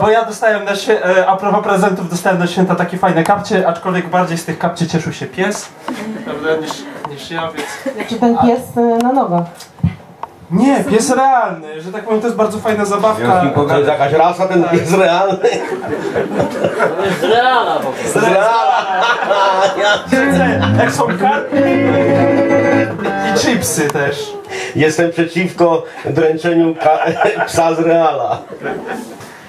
Bo ja dostałem na świe- e, a propos prezentów, dostałem na święta takie fajne kapcie, aczkolwiek bardziej z tych kapci cieszył się pies, prawda, niż, niż ja, więc... Znaczy ten pies y, na nogach. Nie, pies realny, że tak powiem, to jest bardzo fajna zabawka. To jest jakaś rasa, ten jest realny. To jest reala po prostu. Jak są karty i chipsy też. Jestem przeciwko dręczeniu psa z reala.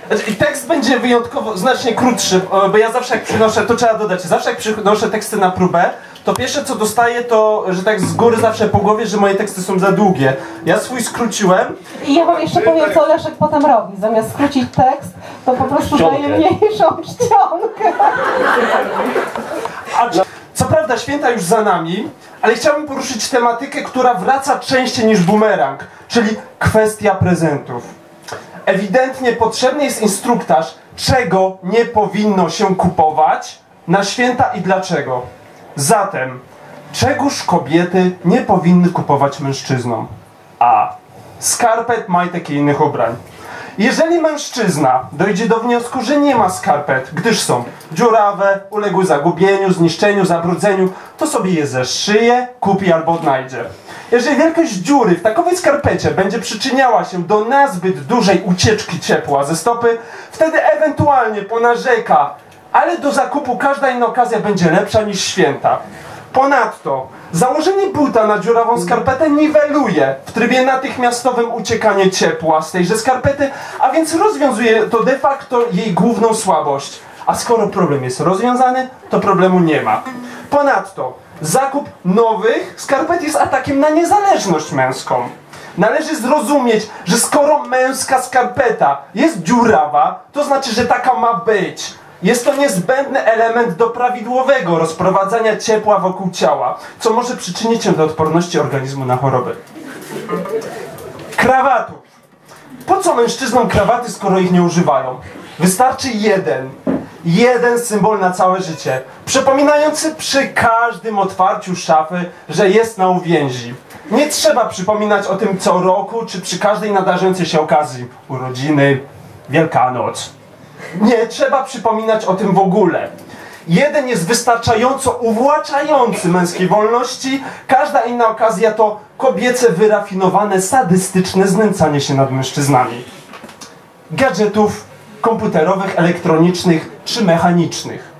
Znaczy, I tekst będzie wyjątkowo znacznie krótszy, bo ja zawsze jak przynoszę, to trzeba dodać, zawsze jak przynoszę teksty na próbę, to pierwsze co dostaję to, że tak z góry zawsze po głowie, że moje teksty są za długie. Ja swój skróciłem, I ja wam jeszcze powiem, co Leszek potem robi. Zamiast skrócić tekst, to po prostu Czcionkę. daje mniejszą czcionkę. a co prawda święta już za nami, ale chciałbym poruszyć tematykę, która wraca częściej niż bumerang, czyli kwestia prezentów. Ewidentnie potrzebny jest instruktaż, czego nie powinno się kupować na święta i dlaczego. Zatem, czegoż kobiety nie powinny kupować mężczyznom? A. Skarpet, majtek i innych ubrań. Jeżeli mężczyzna dojdzie do wniosku, że nie ma skarpet, gdyż są dziurawe, uległy zagubieniu, zniszczeniu, zabrudzeniu, to sobie je zeszyje, kupi albo odnajdzie. Jeżeli wielkość dziury w takowej skarpecie będzie przyczyniała się do nazbyt dużej ucieczki ciepła ze stopy, wtedy ewentualnie ponarzeka, ale do zakupu każda inna okazja będzie lepsza niż święta. Ponadto, założenie buta na dziurawą skarpetę niweluje w trybie natychmiastowym uciekanie ciepła z tejże skarpety, a więc rozwiązuje to de facto jej główną słabość. A skoro problem jest rozwiązany, to problemu nie ma. Ponadto, zakup nowych skarpet jest atakiem na niezależność męską. Należy zrozumieć, że skoro męska skarpeta jest dziurawa, to znaczy, że taka ma być. Jest to niezbędny element do prawidłowego rozprowadzania ciepła wokół ciała, co może przyczynić się do odporności organizmu na choroby. Krawatów. Po co mężczyznom krawaty, skoro ich nie używają? Wystarczy jeden. Jeden symbol na całe życie, przypominający przy każdym otwarciu szafy, że jest na uwięzi. Nie trzeba przypominać o tym co roku, czy przy każdej nadarzającej się okazji. Urodziny, Wielkanoc. Nie trzeba przypominać o tym w ogóle. Jeden jest wystarczająco uwłaczający męskiej wolności, każda inna okazja to kobiece, wyrafinowane, sadystyczne znęcanie się nad mężczyznami. Gadżetów komputerowych, elektronicznych czy mechanicznych.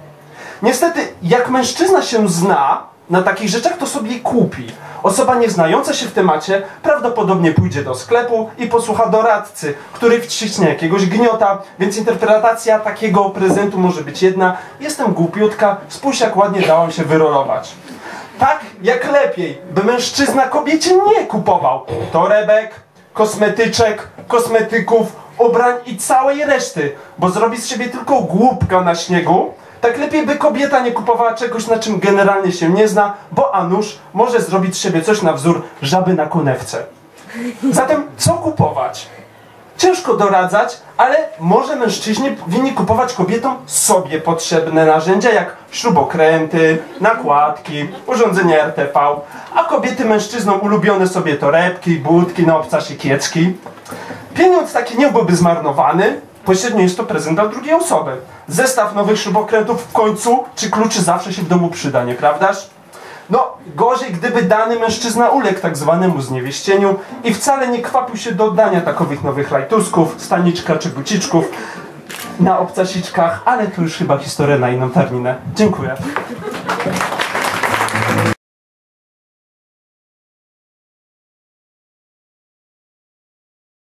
Niestety, jak mężczyzna się zna na takich rzeczach, to sobie kupi. Osoba nieznająca się w temacie prawdopodobnie pójdzie do sklepu i posłucha doradcy, który wciśnie jakiegoś gniota, więc interpretacja takiego prezentu może być jedna. Jestem głupiutka, spójrz jak ładnie dałam się wyrolować. Tak jak lepiej, by mężczyzna kobiecie nie kupował torebek, kosmetyczek, kosmetyków, ubrań i całej reszty, bo zrobi z siebie tylko głupka na śniegu, tak lepiej by kobieta nie kupowała czegoś, na czym generalnie się nie zna, bo a nuż może zrobić z siebie coś na wzór żaby na konewce. Zatem co kupować? Ciężko doradzać, ale może mężczyźni powinni kupować kobietom sobie potrzebne narzędzia, jak śrubokręty, nakładki, urządzenia RTV, a kobiety mężczyznom ulubione sobie torebki, budki na obcasie kiecki. Pieniądz taki nie byłby zmarnowany, pośrednio jest to prezent dla drugiej osoby. Zestaw nowych śrubokrętów w końcu, czy kluczy zawsze się w domu przyda, nieprawdaż? No, gorzej gdyby dany mężczyzna uległ tak zwanemu zniewieścieniu i wcale nie kwapił się do oddania takowych nowych lajtusków, staniczka czy buciczków na obcasiczkach, ale to już chyba historia na inną tarninę. Dziękuję.